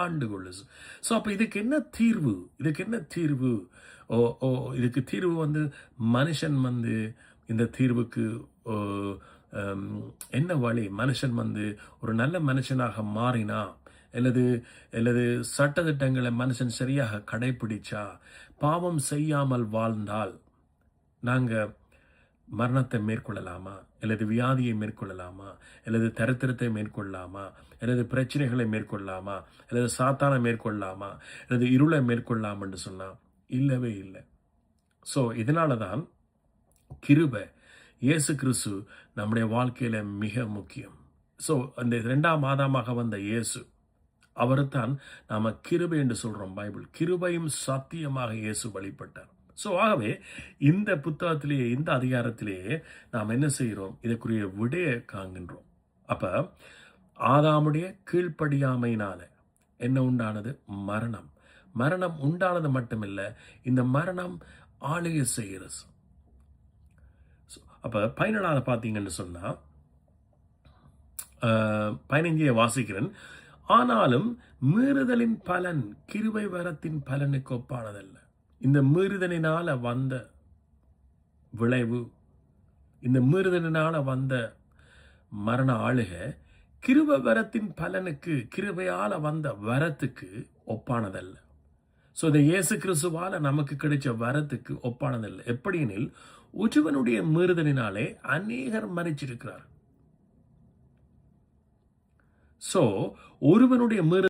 ஆண்டுகொள்ளுது. So அப்போ இதுக்கு என்ன தீர்வு? இதுக்கு என்ன தீர்வு? ஓ ஓ இதுக்கு தீர்வு வந்து மனுஷன் வந்து இந்த தீர்வுக்கு ஓ, என்ன வழி? மனுஷன் வந்து ஒரு நல்ல மனுஷனாக மாறினா அல்லது அல்லது சட்டத்திட்டங்களை மனுஷன் சரியாக கடைபிடிச்சா பாவம் செய்யாமல் வாழ்ந்தால் நாங்கள் மரணத்தை மேற்கொள்ளலாமா? அல்லது வியாதியை மேற்கொள்ளலாமா? அல்லது தரித்திரத்தை மேற்கொள்ளலாமா? அல்லது பிரச்சனைகளை மேற்கொள்ளலாமா? அல்லது சாத்தானை மேற்கொள்ளலாமா? அல்லது இருளை மேற்கொள்ளலாமான்னு சொன்னால் இல்லவே இல்லை. ஸோ இதனால தான் கிருபை இயேசு கிறிஸ்து நம்முடைய வாழ்க்கையில் மிக முக்கியம். ஸோ அந்த ரெண்டாம் மாதமாக வந்த இயேசு அவரைத்தான் நாம் கிருபை என்று சொல்கிறோம் பைபிள் கிருபையும் சத்தியமாக இயேசு வழிபட்டார். ஸோ ஆகவே இந்த புத்தகத்திலேயே இந்த அதிகாரத்திலேயே நாம் என்ன செய்கிறோம்? இதற்குரிய விடையை காண்கின்றோம். அப்போ ஆதாமுடைய கீழ்ப்படியாமையினால என்ன உண்டானது? மரணம். மரணம் உண்டானது மட்டுமில்லை இந்த மரணம் ஆளுகை செய்கிறது அப்போ பயனடாத பார்த்தீங்கன்னு சொன்னால் ஆஹ், வாசிக்கிறேன். ஆனாலும் மீறுதலின் பலன் கிருவை வரத்தின் பலனுக்கு ஒப்பானதல்ல. இந்த மீறுதலினால வந்த விளைவு இந்த மீறுதலினால வந்த மரண ஆளுக கிருப வரத்தின் பலனுக்கு கிருபையால வந்த வரத்துக்கு ஒப்பானதல்ல. ஸோ இந்த இயேசு கிறிஸ்துவால நமக்கு கிடைச்ச வரத்துக்கு ஒப்பானதல்ல. எப்படியெனில் ஒருவனுடைய மீறுதலினாலே அநேகர் மறைச்சிருக்கிறார் ஸோ ஒருவனுடைய மீறு